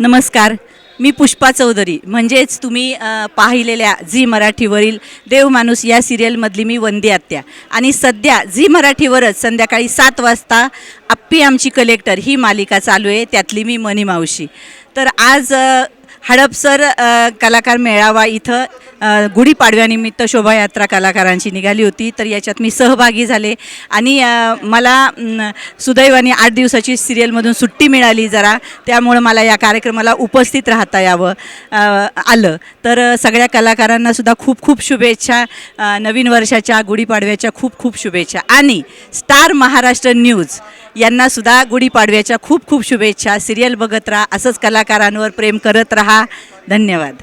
नमस्कार मी पुष्पा चौधरी. म्हणजेच तुम्ही पाहिलेल्या झी मराठीवरील देव माणूस या सिरियलमधली मी वंदी आत्या. आणि सध्या झी मराठीवरच संध्याकाळी सात वाजता आप्पी आमची कलेक्टर ही मालिका चालू आहे त्यातली मी मनी मावशी तर आज हडपसर कलाकार मेळावा इथं गुढीपाडव्यानिमित्त शोभायात्रा कलाकारांची निघाली होती तर याच्यात मी सहभागी झाले. आणि मला सुदैवाने आठ दिवसाची सिरियलमधून सुट्टी मिळाली जरा त्यामुळं मला या कार्यक्रमाला उपस्थित राहता यावं आलं. तर सगळ्या कलाकारांनासुद्धा खूप खूप शुभेच्छा नवीन वर्षाच्या गुढीपाडव्याच्या खूप खूप शुभेच्छा. आणि स्टार महाराष्ट्र न्यूज यांनासुद्धा गुढीपाडव्याच्या खूप खूप शुभेच्छा. सिरियल बघत राहा असंच कलाकारांवर प्रेम करत राहा. धन्यवाद.